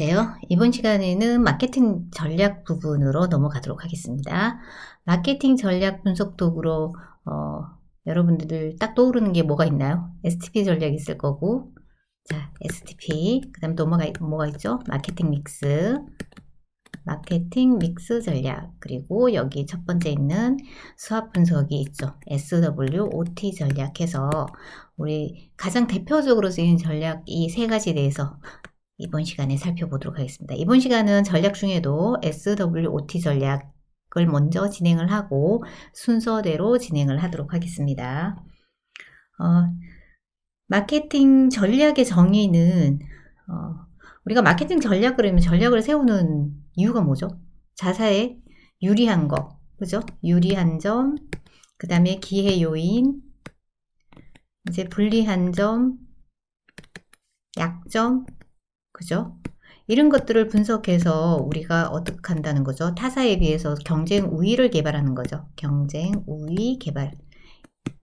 안녕하세요. 이번 시간에는 마케팅 전략 부분으로 넘어가도록 하겠습니다. 마케팅 전략 분석 도구로 어, 여러분들 딱 떠오르는 게 뭐가 있나요? STP 전략 있을 거고 자 STP 그 다음 또 뭐가, 뭐가 있죠? 마케팅 믹스 마케팅 믹스 전략 그리고 여기 첫 번째 있는 수합 분석이 있죠. SWOT 전략해서 우리 가장 대표적으로 쓰이는 전략 이 세 가지에 대해서 이번 시간에 살펴보도록 하겠습니다. 이번 시간은 전략 중에도 SWOT 전략을 먼저 진행을 하고 순서대로 진행을 하도록 하겠습니다. 어, 마케팅 전략의 정의는 어, 우리가 마케팅 전략 그러면 전략을 세우는 이유가 뭐죠? 자사에 유리한 거, 그죠? 유리한 점, 그 다음에 기회 요인, 이제 불리한 점, 약점, 그죠? 이런 것들을 분석해서 우리가 어떻게 한다는 거죠? 타사에 비해서 경쟁 우위를 개발하는 거죠. 경쟁 우위 개발.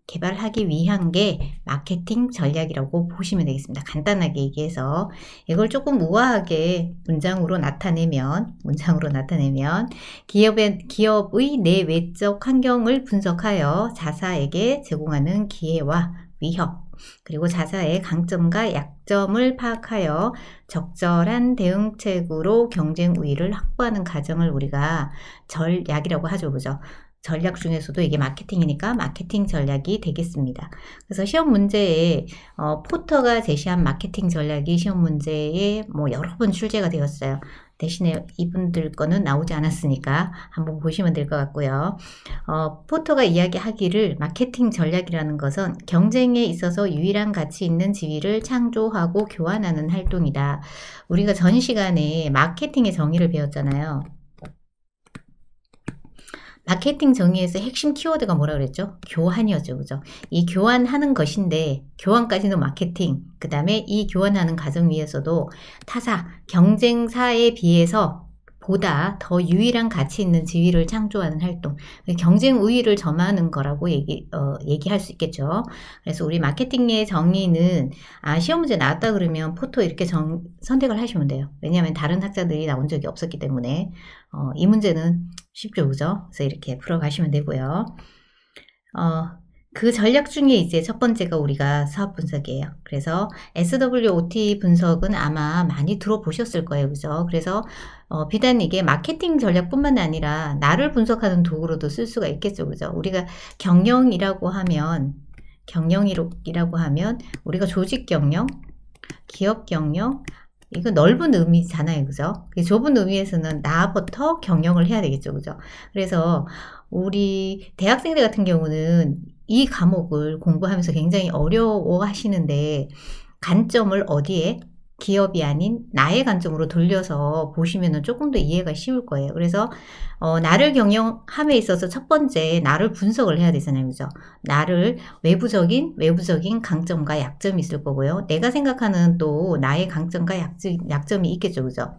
개발하기 위한 게 마케팅 전략이라고 보시면 되겠습니다. 간단하게 얘기해서 이걸 조금 우아하게 문장으로 나타내면 문장으로 나타내면 기업의 기업의 내 외적 환경을 분석하여 자사에게 제공하는 기회와 위협 그리고 자사의 강점과 약점을 파악하여 적절한 대응책으로 경쟁 우위를 확보하는 과정을 우리가 전략이라고 하죠. 그죠? 전략 중에서도 이게 마케팅이니까 마케팅 전략이 되겠습니다. 그래서 시험 문제에 어, 포터가 제시한 마케팅 전략이 시험 문제에 뭐 여러 번 출제가 되었어요. 대신에 이분들 거는 나오지 않았으니까 한번 보시면 될 것 같고요. 어, 포터가 이야기하기를 마케팅 전략이라는 것은 경쟁에 있어서 유일한 가치 있는 지위를 창조하고 교환하는 활동이다. 우리가 전 시간에 마케팅의 정의를 배웠잖아요. 마케팅 정의에서 핵심 키워드가 뭐라 그랬죠? 교환이었죠. 그죠? 이 교환하는 것인데, 교환까지는 마케팅, 그 다음에 이 교환하는 과정 위에서도 타사, 경쟁사에 비해서 보다 더 유일한 가치 있는 지위를 창조하는 활동, 경쟁 우위를 점하는 거라고 얘기, 어, 얘기할 수 있겠죠. 그래서 우리 마케팅의 정의는, 아, 시험 문제 나왔다 그러면 포토 이렇게 정, 선택을 하시면 돼요. 왜냐하면 다른 학자들이 나온 적이 없었기 때문에, 어, 이 문제는 쉽죠, 그죠? 그래서 이렇게 풀어가시면 되고요. 어, 그 전략 중에 이제 첫 번째가 우리가 사업 분석이에요. 그래서 SWOT 분석은 아마 많이 들어보셨을 거예요. 그죠? 그래서 어, 비단 이게 마케팅 전략뿐만 아니라 나를 분석하는 도구로도 쓸 수가 있겠죠. 그죠? 우리가 경영이라고 하면 경영이라고 하면 우리가 조직 경영, 기업 경영, 이거 넓은 의미잖아요. 그죠? 좁은 의미에서는 나부터 경영을 해야 되겠죠. 그죠? 그래서 우리 대학생들 같은 경우는 이 과목을 공부하면서 굉장히 어려워 하시는데 관점을 어디에 기업이 아닌 나의 관점으로 돌려서 보시면 조금 더 이해가 쉬울 거예요. 그래서 어, 나를 경영함에 있어서 첫 번째 나를 분석을 해야 되잖아요. 그죠? 나를 외부적인 외부적인 강점과 약점이 있을 거고요. 내가 생각하는 또 나의 강점과 약점, 약점이 있겠죠. 그죠?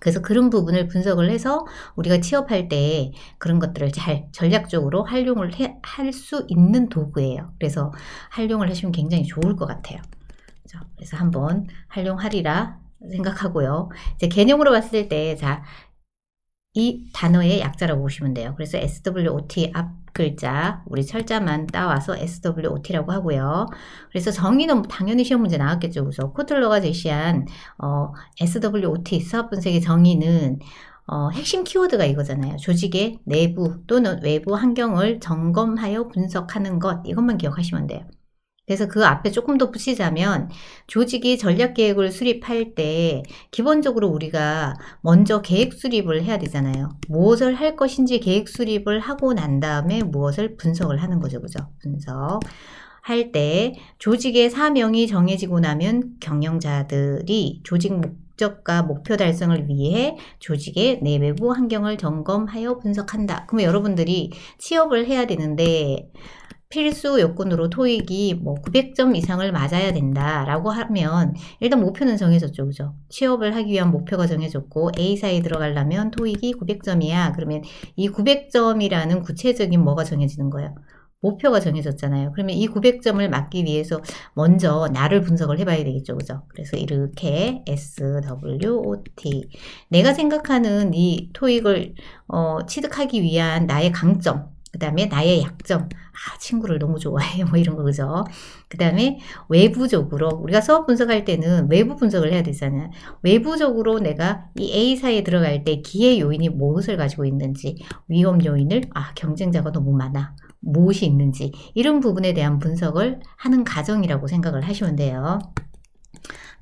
그래서 그런 부분을 분석을 해서 우리가 취업할 때 그런 것들을 잘 전략적으로 활용을 할 수 있는 도구예요. 그래서 활용을 하시면 굉장히 좋을 것 같아요. 그래서 한번 활용하리라 생각하고요. 이제 개념으로 봤을 때, 자, 이 단어의 약자라고 보시면 돼요. 그래서 SWOT 앞 글자, 우리 철자만 따와서 SWOT라고 하고요. 그래서 정의는 당연히 시험 문제 나왔겠죠. 그래서 코틀러가 제시한 어, SWOT 사업 분석의 정의는 어, 핵심 키워드가 이거잖아요. 조직의 내부 또는 외부 환경을 점검하여 분석하는 것 이것만 기억하시면 돼요. 그래서 그 앞에 조금 더 붙이자면 조직이 전략 계획을 수립할 때 기본적으로 우리가 먼저 계획 수립을 해야 되잖아요. 무엇을 할 것인지 계획 수립을 하고 난 다음에 무엇을 분석을 하는 거죠. 그죠? 분석. 할 때 조직의 사명이 정해지고 나면 경영자들이 조직 목적과 목표 달성을 위해 조직의 내외부 환경을 점검하여 분석한다. 그러면 여러분들이 취업을 해야 되는데 필수 요건으로 토익이 뭐 900점 이상을 맞아야 된다라고 하면 일단 목표는 정해졌죠. 그죠? 취업을 하기 위한 목표가 정해졌고 A사에 들어가려면 토익이 900점이야. 그러면 이 900점이라는 구체적인 뭐가 정해지는 거예요? 목표가 정해졌잖아요. 그러면 이 900점을 맞기 위해서 먼저 나를 분석을 해봐야 되겠죠. 그죠? 그래서 이렇게 SWOT. 내가 생각하는 이 토익을 어, 취득하기 위한 나의 강점, 그 다음에 나의 약점. 아, 친구를 너무 좋아해. 뭐 이런 거, 그죠? 그 다음에 외부적으로, 우리가 수업 분석할 때는 외부 분석을 해야 되잖아요. 외부적으로 내가 이 A사에 들어갈 때 기회 요인이 무엇을 가지고 있는지, 위험 요인을, 아, 경쟁자가 너무 많아. 무엇이 있는지, 이런 부분에 대한 분석을 하는 과정이라고 생각을 하시면 돼요.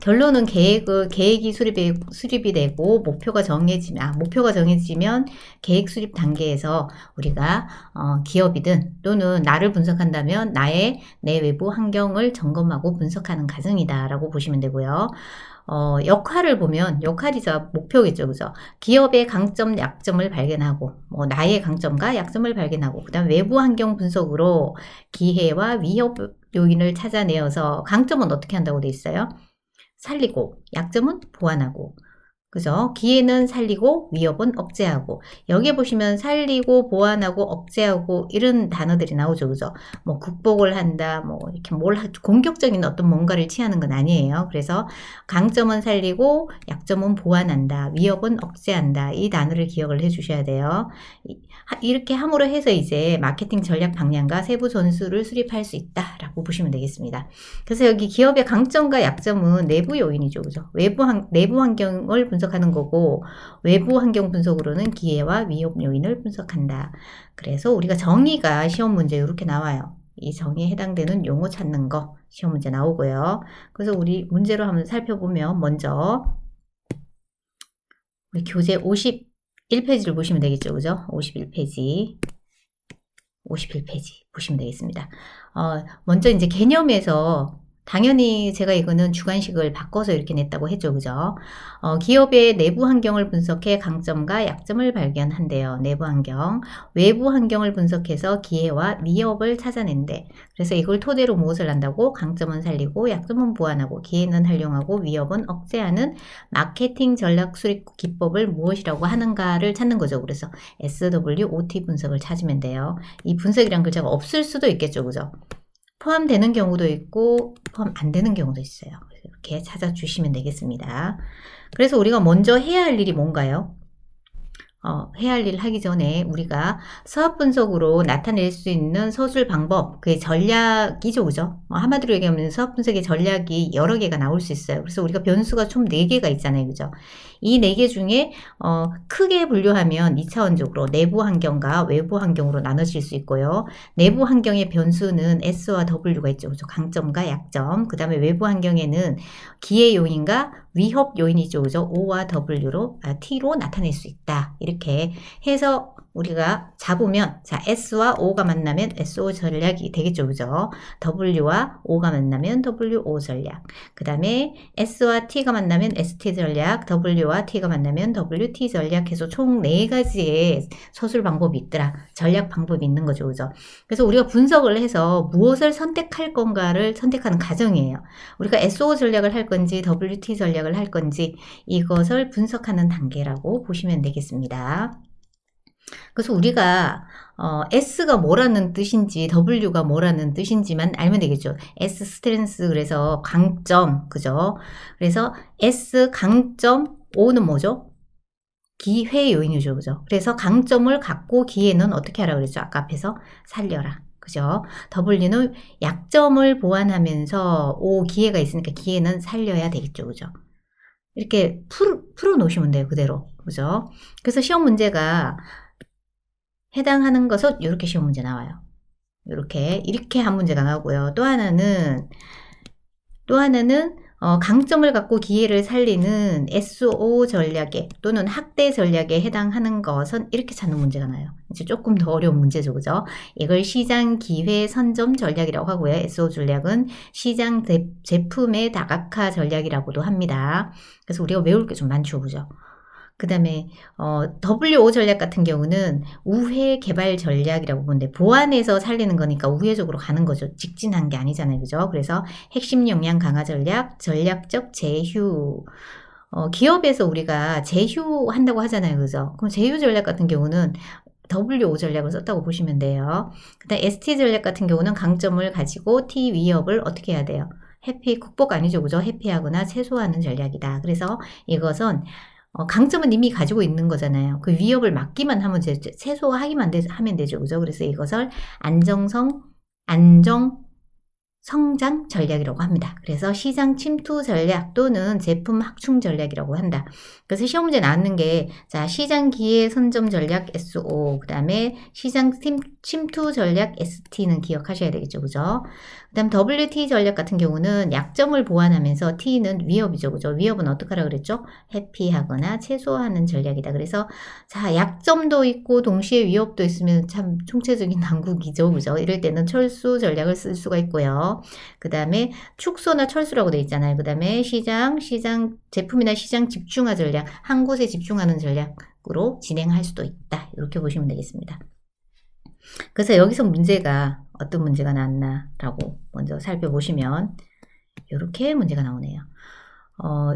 결론은 계획을 계획이 수립이 수립이 되고 목표가 정해지면 아, 목표가 정해지면 계획 수립 단계에서 우리가 어, 기업이든 또는 나를 분석한다면 나의 내 외부 환경을 점검하고 분석하는 과정이다라고 보시면 되고요. 어, 역할을 보면 역할이자 목표겠죠, 그죠? 기업의 강점, 약점을 발견하고, 뭐 나의 강점과 약점을 발견하고, 그다음 외부 환경 분석으로 기회와 위협 요인을 찾아내어서 강점은 어떻게 한다고 돼 있어요? 살리고 약점은 보완하고 그죠? 기회는 살리고 위협은 억제하고 여기에 보시면 살리고 보완하고 억제하고 이런 단어들이 나오죠. 그죠? 뭐 극복을 한다. 뭐 이렇게 뭘 하, 공격적인 어떤 뭔가를 취하는 건 아니에요. 그래서 강점은 살리고 약점은 보완한다. 위협은 억제한다. 이 단어를 기억을 해 주셔야 돼요. 이렇게 함으로 해서 이제 마케팅 전략 방향과 세부 전술을 수립할 수 있다라고 보시면 되겠습니다. 그래서 여기 기업의 강점과 약점은 내부 요인이죠. 그죠? 외부 환, 내부 환경을 분 분석하는 거고 외부 환경 분석으로는 기회와 위협 요인을 분석한다. 그래서 우리가 정의가 시험 문제 이렇게 나와요. 이 정의에 해당되는 용어 찾는 거 시험 문제 나오고요. 그래서 우리 문제로 한번 살펴보면 먼저 우리 교재 51페이지를 보시면 되겠죠. 그죠? 51페이지. 51페이지 보시면 되겠습니다. 어, 먼저 이제 개념에서 당연히 제가 이거는 주관식을 바꿔서 이렇게 냈다고 했죠. 그죠? 어, 기업의 내부 환경을 분석해 강점과 약점을 발견한대요. 내부 환경. 외부 환경을 분석해서 기회와 위협을 찾아낸대. 그래서 이걸 토대로 무엇을 한다고? 강점은 살리고 약점은 보완하고 기회는 활용하고 위협은 억제하는 마케팅 전략 수립 기법을 무엇이라고 하는가를 찾는 거죠. 그래서 SWOT 분석을 찾으면 돼요. 이 분석이란 글자가 없을 수도 있겠죠. 그죠? 포함되는 경우도 있고 포함 안 되는 경우도 있어요. 이렇게 찾아주시면 되겠습니다. 그래서 우리가 먼저 해야 할 일이 뭔가요? 어, 해야 할 일 하기 전에 우리가 수학 분석으로 나타낼 수 있는 서술 방법, 그의 전략이죠, 그죠? 어, 한마디로 얘기하면 수학 분석의 전략이 여러 개가 나올 수 있어요. 그래서 우리가 변수가 총 4개가 있잖아요, 그죠? 이 4개 중에, 어, 크게 분류하면 2차원적으로 내부 환경과 외부 환경으로 나눠질 수 있고요. 내부 환경의 변수는 S와 W가 있죠, 그죠? 강점과 약점. 그 다음에 외부 환경에는 기회 요인과 위협 요인이죠. 그죠? O와 W로, 아, T로 나타낼 수 있다. 이렇게 해서 우리가 잡으면 자 S와 O가 만나면 SO 전략이 되겠죠. 그죠? W와 O가 만나면 WO 전략. 그 다음에 S와 T가 만나면 ST 전략, W와 T가 만나면 WT 전략 해서 총 4가지의 서술 방법이 있더라. 전략 방법이 있는 거죠. 그죠? 그래서 우리가 분석을 해서 무엇을 선택할 건가를 선택하는 과정이에요. 우리가 SO 전략을 할 건지 WT 전략을 할 건지 이것을 분석하는 단계라고 보시면 되겠습니다. 그래서 우리가 어, S가 뭐라는 뜻인지 W가 뭐라는 뜻인지만 알면 되겠죠. S 스트렝스 그래서 강점 그죠? 그래서 S 강점 O는 뭐죠? 기회 요인이죠. 그죠? 그래서 강점을 갖고 기회는 어떻게 하라 그랬죠? 아까 앞에서 살려라. 그죠? W는 약점을 보완하면서 O 기회가 있으니까 기회는 살려야 되겠죠. 그죠? 이렇게 풀, 풀어 놓으시면 돼요. 그대로. 그죠? 그래서 시험 문제가 해당하는 것은 이렇게 시험 문제 나와요. 이렇게 이렇게 한 문제가 나오고요. 또 하나는 또 하나는 어, 강점을 갖고 기회를 살리는 SO 전략에 또는 학대 전략에 해당하는 것은 이렇게 찾는 문제가 나요. 이제 조금 더 어려운 문제죠, 그죠? 이걸 시장 기회 선점 전략이라고 하고요. SO 전략은 시장 대, 제품의 다각화 전략이라고도 합니다. 그래서 우리가 외울 게 좀 많죠, 그죠? 그 다음에 어, WO 전략 같은 경우는 우회 개발 전략이라고 보는데 보완해서 살리는 거니까 우회적으로 가는 거죠. 직진한 게 아니잖아요. 그죠? 그래서 핵심 역량 강화 전략, 전략적 제휴. 어, 기업에서 우리가 제휴한다고 하잖아요. 그죠? 그럼 제휴 전략 같은 경우는 WO 전략을 썼다고 보시면 돼요. 그 다음 ST 전략 같은 경우는 강점을 가지고 T 위협을 어떻게 해야 돼요? 회피 극복 아니죠, 그죠? 회피하거나 최소화하는 전략이다. 그래서 이것은 어, 강점은 이미 가지고 있는 거잖아요. 그 위협을 막기만 하면 되죠. 최소화하기만 되, 하면 되죠, 그죠? 그래서 이것을 안정성, 안정 성장 전략이라고 합니다. 그래서 시장 침투 전략 또는 제품 확충 전략이라고 한다. 그래서 시험 문제 나왔는 게, 자, 시장 기회 선점 전략 SO, 그 다음에 시장 침투 전략 ST는 기억하셔야 되겠죠. 그죠? 그 다음 WT 전략 같은 경우는 약점을 보완하면서 T는 위협이죠. 그죠? 위협은 어떻게 하라 그랬죠? 회피하거나 최소화하는 전략이다. 그래서, 자, 약점도 있고 동시에 위협도 있으면 참 총체적인 난국이죠. 그죠? 이럴 때는 철수 전략을 쓸 수가 있고요. 그 다음에 축소나 철수라고 돼 있잖아요. 그 다음에 시장, 시장, 제품이나 시장 집중화 전략, 한 곳에 집중하는 전략으로 진행할 수도 있다. 이렇게 보시면 되겠습니다. 그래서 여기서 문제가 어떤 문제가 나왔나라고 먼저 살펴보시면 이렇게 문제가 나오네요. 어,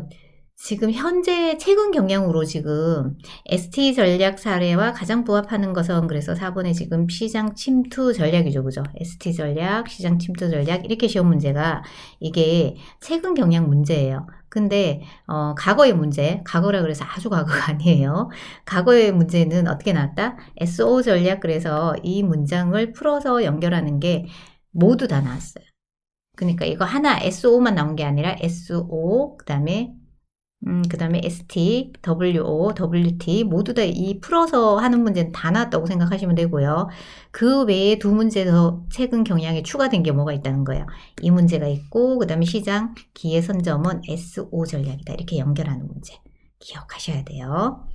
지금 현재 최근 경향으로 지금 ST 전략 사례와 가장 부합하는 것은 그래서 4번에 지금 시장 침투 전략이죠. 그죠? ST 전략, 시장 침투 전략 이렇게 시험 문제가 이게 최근 경향 문제예요. 근데 어, 과거의 문제, 과거라 그래서 아주 과거가 아니에요. 과거의 문제는 어떻게 나왔다? SO 전략 그래서 이 문장을 풀어서 연결하는 게 모두 다 나왔어요. 그러니까 이거 하나 SO만 나온 게 아니라 SO 그다음에 음, 그 다음에 ST, WO, WT 모두 다 이 풀어서 하는 문제는 다 나왔다고 생각하시면 되고요. 그 외에 두 문제 더 최근 경향에 추가된 게 뭐가 있다는 거예요. 이 문제가 있고 그 다음에 시장 기회 선점은 SO 전략이다. 이렇게 연결하는 문제 기억하셔야 돼요.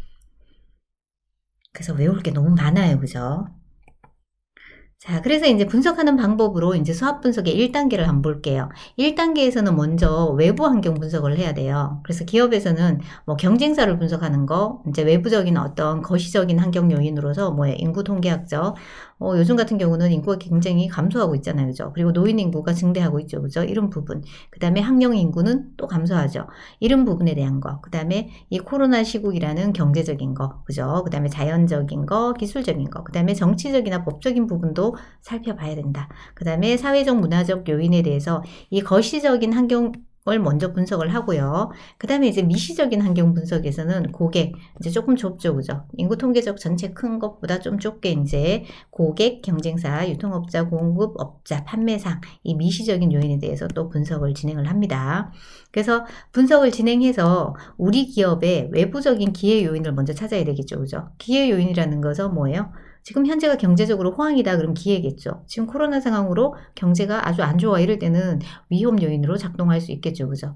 그래서 외울 게 너무 많아요. 그죠? 자, 그래서 이제 분석하는 방법으로 이제 수학 분석의 1단계를 한번 볼게요. 1단계에서는 먼저 외부 환경 분석을 해야 돼요. 그래서 기업에서는 뭐 경쟁사를 분석하는 거, 이제 외부적인 어떤 거시적인 환경 요인으로서 뭐 인구 통계학적, 어, 요즘 같은 경우는 인구가 굉장히 감소하고 있잖아요. 그죠? 그리고 노인 인구가 증대하고 있죠. 그죠? 이런 부분. 그 다음에 학령 인구는 또 감소하죠. 이런 부분에 대한 거. 그 다음에 이 코로나 시국이라는 경제적인 거. 그죠? 그 다음에 자연적인 거, 기술적인 거. 그 다음에 정치적이나 법적인 부분도 살펴봐야 된다. 그 다음에 사회적 문화적 요인에 대해서 이 거시적인 환경 을 먼저 분석을 하고요. 그 다음에 이제 미시적인 환경 분석에서는 고객, 이제 조금 좁죠, 그죠? 인구 통계적 전체 큰 것보다 좀 좁게 이제 고객, 경쟁사, 유통업자, 공급업자, 판매상, 이 미시적인 요인에 대해서 또 분석을 진행을 합니다. 그래서 분석을 진행해서 우리 기업의 외부적인 기회 요인을 먼저 찾아야 되겠죠, 그죠? 기회 요인이라는 것은 뭐예요? 지금 현재가 경제적으로 호황이다 그럼 기회겠죠. 지금 코로나 상황으로 경제가 아주 안 좋아 이럴 때는 위험 요인으로 작동할 수 있겠죠. 그죠?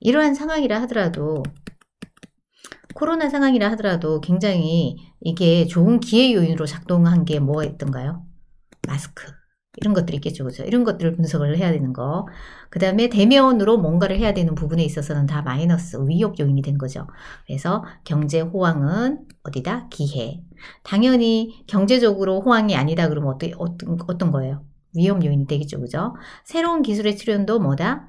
이러한 상황이라 하더라도 코로나 상황이라 하더라도 굉장히 이게 좋은 기회 요인으로 작동한 게 뭐가 있던가요? 마스크. 이런 것들이 있겠죠. 그죠? 이런 것들을 분석을 해야 되는 거. 그 다음에 대면으로 뭔가를 해야 되는 부분에 있어서는 다 마이너스 위협 요인이 된 거죠. 그래서 경제 호황은 어디다? 기회. 당연히 경제적으로 호황이 아니다 그러면 어떤, 어떤, 어떤 거예요? 위험 요인이 되겠죠. 그죠? 새로운 기술의 출현도 뭐다?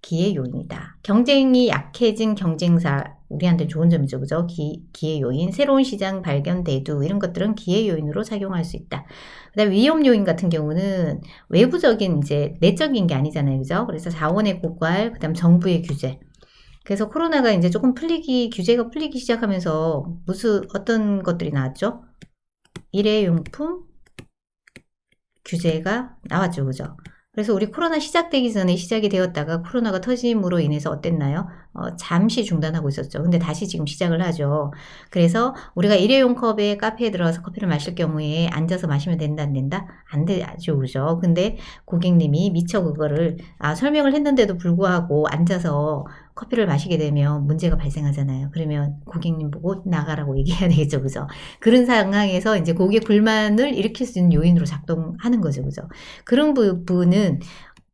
기회 요인이다. 경쟁이 약해진 경쟁사, 우리한테 좋은 점이죠. 그죠? 기, 기회 요인, 새로운 시장 발견 대두, 이런 것들은 기회 요인으로 작용할 수 있다. 그 다음 위험 요인 같은 경우는 외부적인 이제 내적인 게 아니잖아요. 그죠? 그래서 자원의 고갈, 그 다음 정부의 규제. 그래서 코로나가 이제 조금 풀리기, 규제가 풀리기 시작하면서 무슨, 어떤 것들이 나왔죠? 일회용품 규제가 나왔죠. 그죠? 그래서 우리 코로나 시작되기 전에 시작이 되었다가 코로나가 터짐으로 인해서 어땠나요? 어, 잠시 중단하고 있었죠. 근데 다시 지금 시작을 하죠. 그래서 우리가 일회용 컵에 카페에 들어가서 커피를 마실 경우에 앉아서 마시면 된다, 안 된다? 안 되죠. 그죠? 근데 고객님이 미처 그거를, 아, 설명을 했는데도 불구하고 앉아서 커피를 마시게 되면 문제가 발생하잖아요. 그러면 고객님 보고 나가라고 얘기해야 되겠죠. 그죠? 그런 상황에서 이제 고객 불만을 일으킬 수 있는 요인으로 작동하는 거죠. 그죠? 그런 부분은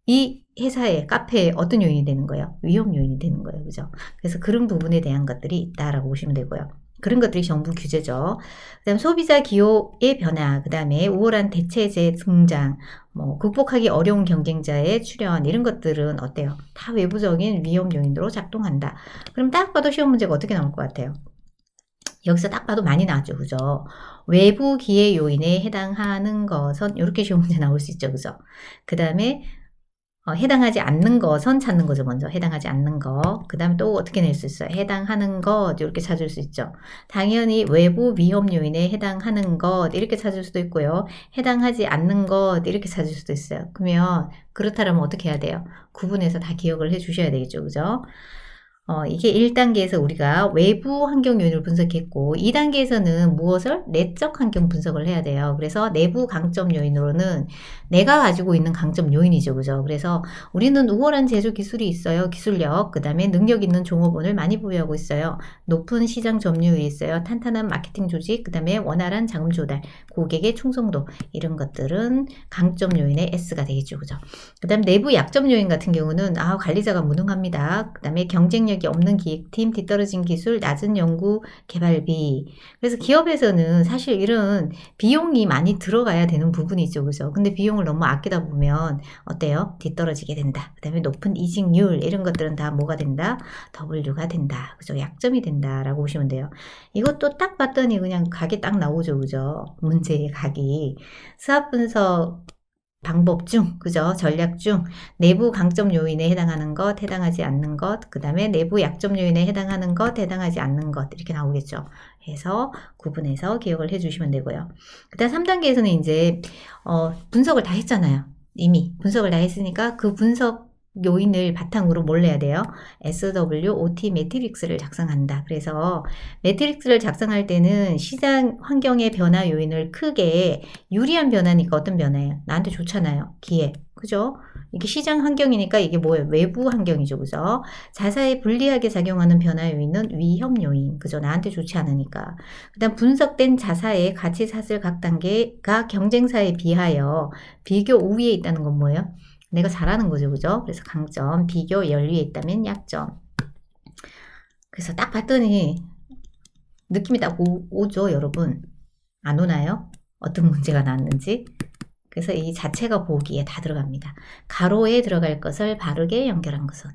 이 회사의 카페에 어떤 요인이 되는 거예요? 위험 요인이 되는 거예요. 그죠? 그래서 그런 부분에 대한 것들이 있다라고 보시면 되고요. 그런 것들이 정부 규제죠. 그다음 소비자 기호의 변화, 그다음에 우월한 대체제 등장, 뭐 극복하기 어려운 경쟁자의 출현 이런 것들은 어때요? 다 외부적인 위험 요인으로 작동한다. 그럼 딱 봐도 시험 문제가 어떻게 나올 것 같아요? 여기서 딱 봐도 많이 나왔죠. 그죠? 외부 기회 요인에 해당하는 것은 이렇게 쉬운 문제 나올 수 있죠. 그죠? 그 다음에 어, 해당하지 않는 것은 찾는 거죠. 먼저 해당하지 않는 것. 그 다음에 또 어떻게 낼 수 있어요? 해당하는 것 이렇게 찾을 수 있죠. 당연히 외부 위험 요인에 해당하는 것 이렇게 찾을 수도 있고요. 해당하지 않는 것 이렇게 찾을 수도 있어요. 그러면 그렇다면 어떻게 해야 돼요? 구분해서 다 기억을 해 주셔야 되겠죠. 그죠? 어, 이게 1단계에서 우리가 외부 환경 요인을 분석했고 2단계에서는 무엇을? 내적 환경 분석을 해야 돼요. 그래서 내부 강점 요인으로는 내가 가지고 있는 강점 요인이죠. 그죠? 그래서 우리는 우월한 제조 기술이 있어요. 기술력, 그 다음에 능력 있는 종업원을 많이 보유하고 있어요. 높은 시장 점유율이 있어요. 탄탄한 마케팅 조직, 그 다음에 원활한 자금 조달, 고객의 충성도 이런 것들은 강점 요인의 S가 되겠죠. 그죠? 그 다음 내부 약점 요인 같은 경우는 아 관리자가 무능합니다. 그 다음에 경쟁력 이 없는 기획팀, 뒤떨어진 기술, 낮은 연구 개발비. 그래서 기업에서는 사실 이런 비용이 많이 들어가야 되는 부분이 있죠. 그죠? 근데 비용을 너무 아끼다 보면 어때요? 뒤떨어지게 된다. 그 다음에 높은 이직률 이런 것들은 다 뭐가 된다? W가 된다. 그죠? 약점이 된다라고 보시면 돼요. 이것도 딱 봤더니 그냥 각이 딱 나오죠. 그죠? 문제의 각이. 수학 분석 방법 중, 그죠? 전략 중 내부 강점 요인에 해당하는 것, 해당하지 않는 것, 그 다음에 내부 약점 요인에 해당하는 것, 해당하지 않는 것 이렇게 나오겠죠. 해서 구분해서 기억을 해주시면 되고요. 그다음 3단계에서는 이제 어, 분석을 다 했잖아요. 이미 분석을 다 했으니까 그 분석 요인을 바탕으로 뭘 내야 돼요? SWOT 매트릭스를 작성한다. 그래서 매트릭스를 작성할 때는 시장 환경의 변화 요인을 크게 유리한 변화니까 어떤 변화예요? 나한테 좋잖아요. 기회. 그죠? 이게 시장 환경이니까 이게 뭐예요? 외부 환경이죠. 그죠? 자사에 불리하게 작용하는 변화 요인은 위험 요인. 그죠? 나한테 좋지 않으니까. 그다음 분석된 자사의 가치 사슬 각 단계가 경쟁사에 비하여 비교 우위에 있다는 건 뭐예요? 내가 잘하는 거죠. 그죠? 그래서 강점, 비교, 연류에 있다면 약점. 그래서 딱 봤더니 느낌이 딱 오, 죠 여러분. 안 오나요? 어떤 문제가 나왔는지. 그래서 이 자체가 보기에 다 들어갑니다. 가로에 들어갈 것을 바르게 연결한 것은.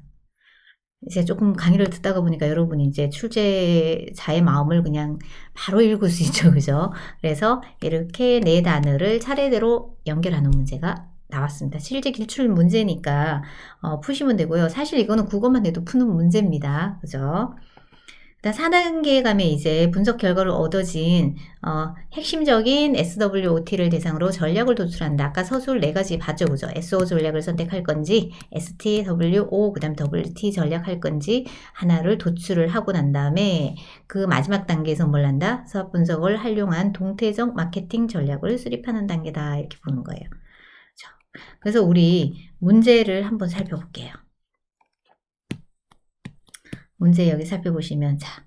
이제 조금 강의를 듣다가 보니까 여러분이 이제 출제자의 마음을 그냥 바로 읽을 수 있죠. 그죠? 그래서 이렇게 네 단어를 차례대로 연결하는 문제가 나왔습니다. 실제 기출 문제니까 어, 푸시면 되고요. 사실 이거는 국어만 해도 푸는 문제입니다. 그죠? 일단 4단계에 가면 이제 분석 결과를 얻어진 어, 핵심적인 SWOT를 대상으로 전략을 도출한다. 아까 서술 네 가지 봤죠, 그죠? SO 전략을 선택할 건지, STWO, 그 다음 WT 전략할 건지 하나를 도출을 하고 난 다음에 그 마지막 단계에서 뭘 한다? 사업 분석을 활용한 동태적 마케팅 전략을 수립하는 단계다. 이렇게 보는 거예요. 그래서 우리 문제를 한번 살펴볼게요. 문제 여기 살펴보시면 자,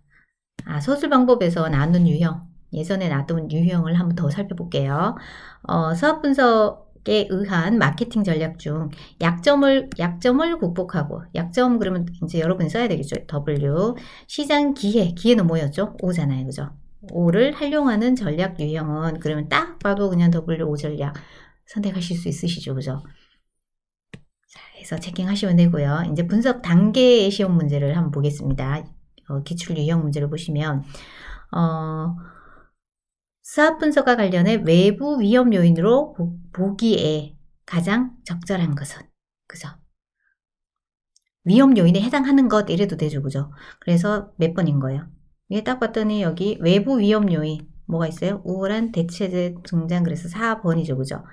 아, 소술 방법에서 나눈 유형 예전에 나눈 유형을 한번 더 살펴볼게요. 어, 사업 분석에 의한 마케팅 전략 중 약점을 약점을 극복하고 약점 그러면 이제 여러분이 써야 되겠죠. W 시장 기회 기회는 뭐였죠? O잖아요, 그죠? O를 활용하는 전략 유형은 그러면 딱 봐도 그냥 W5 전략 선택하실 수 있으시죠. 그죠? 자, 해서 체킹하시면 되고요. 이제 분석 단계의 시험 문제를 한번 보겠습니다. 어, 기출 유형 문제를 보시면 어, 수학 분석과 관련해 외부 위험 요인으로 보, 기에 가장 적절한 것은 그죠? 위험 요인에 해당하는 것 이래도 되죠, 그죠? 그래서 몇 번인 거예요? 이게 딱 봤더니 여기 외부 위험 요인 뭐가 있어요? 우월한 대체제 등장 그래서 4번이죠. 그죠?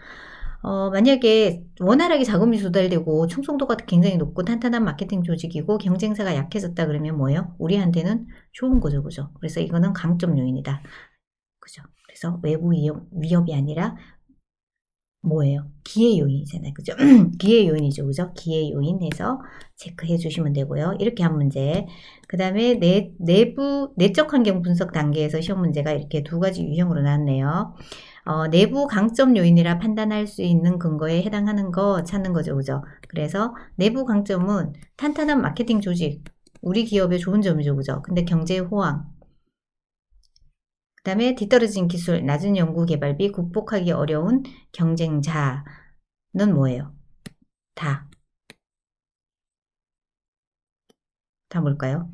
어, 만약에 원활하게 자금이 조달되고 충성도가 굉장히 높고 탄탄한 마케팅 조직이고 경쟁사가 약해졌다 그러면 뭐예요? 우리한테는 좋은 거죠. 그죠? 그래서 이거는 강점 요인이다. 그죠? 그래서 외부 위협, 위협이 아니라 뭐예요? 기회 요인이잖아요. 그죠? 기회 요인이죠. 그죠? 기회 요인 해서 체크해 주시면 되고요. 이렇게 한 문제. 그 다음에 내, 내부, 내적 환경 분석 단계에서 시험 문제가 이렇게 두 가지 유형으로 나왔네요. 어, 내부 강점 요인이라 판단할 수 있는 근거에 해당하는 거 찾는 거죠. 그죠? 그래서 내부 강점은 탄탄한 마케팅 조직. 우리 기업의 좋은 점이죠. 그죠? 근데 경제 호황, 그 다음에 뒤떨어진 기술, 낮은 연구 개발비, 극복하기 어려운 경쟁자는 뭐예요? 다. 다 뭘까요?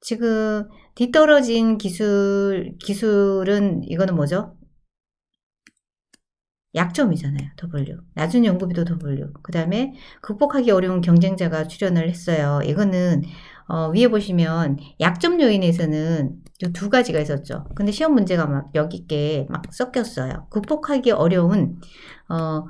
지금 뒤떨어진 기술, 기술은 이거는 뭐죠? 약점이잖아요. W. 낮은 연구비도 W. 그 다음에 극복하기 어려운 경쟁자가 출연을 했어요. 이거는 어, 위에 보시면 약점 요인에서는 이 두 가지가 있었죠. 근데 시험 문제가 막 여기 있게 막 섞였어요. 극복하기 어려운 어,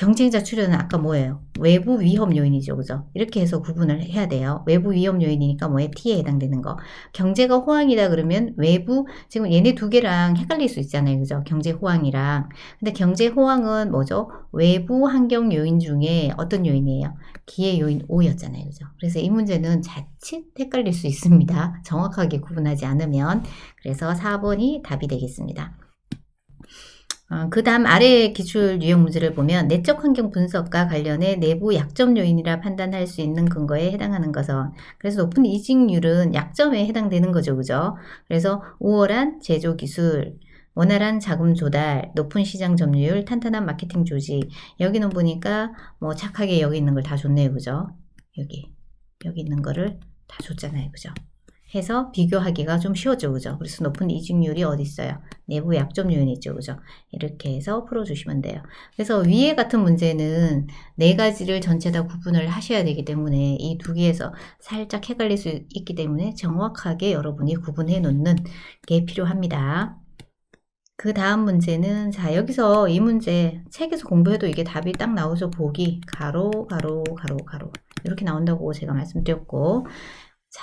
경쟁자 출연은 아까 뭐예요? 외부 위험 요인이죠. 그죠? 이렇게 해서 구분을 해야 돼요. 외부 위험 요인이니까 뭐에 T에 해당되는 거. 경제가 호황이다 그러면 외부, 지금 얘네 두 개랑 헷갈릴 수 있잖아요. 그죠? 경제 호황이랑. 근데 경제 호황은 뭐죠? 외부 환경 요인 중에 어떤 요인이에요? 기회 요인 5였잖아요. 그죠? 그래서 이 문제는 자칫 헷갈릴 수 있습니다. 정확하게 구분하지 않으면. 그래서 4번이 답이 되겠습니다. 어, 그 다음 아래 기출 유형 문제를 보면 내적 환경 분석과 관련해 내부 약점 요인이라 판단할 수 있는 근거에 해당하는 것은 그래서 높은 이직률은 약점에 해당되는 거죠. 그죠? 그래서 우월한 제조 기술, 원활한 자금 조달, 높은 시장 점유율, 탄탄한 마케팅 조직. 여기는 보니까 뭐 착하게 여기 있는 걸 다 줬네요. 그죠? 여기. 여기 있는 거를 다 줬잖아요. 그죠? 해서 비교하기가 좀 쉬워져. 그죠? 그래서 높은 이직률이 어디 있어요? 내부 약점 요인이 있죠. 그죠? 이렇게 해서 풀어주시면 돼요. 그래서 위에 같은 문제는 네 가지를 전체 다 구분을 하셔야 되기 때문에 이 두 개에서 살짝 헷갈릴 수 있기 때문에 정확하게 여러분이 구분해 놓는 게 필요합니다. 그 다음 문제는 자 여기서 이 문제 책에서 공부해도 이게 답이 딱 나오죠. 보기 가로 가로 가로 가로 이렇게 나온다고 제가 말씀드렸고 자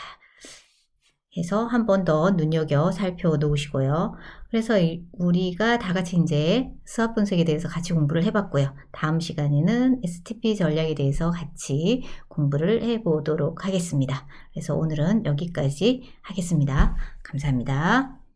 해서 한 번 더 눈여겨 살펴놓으시고요. 그래서 이- 우리가 다 같이 이제 수학 분석에 대해서 같이 공부를 해봤고요. 다음 시간에는 STP 전략에 대해서 같이 공부를 해보도록 하겠습니다. 그래서 오늘은 여기까지 하겠습니다. 감사합니다.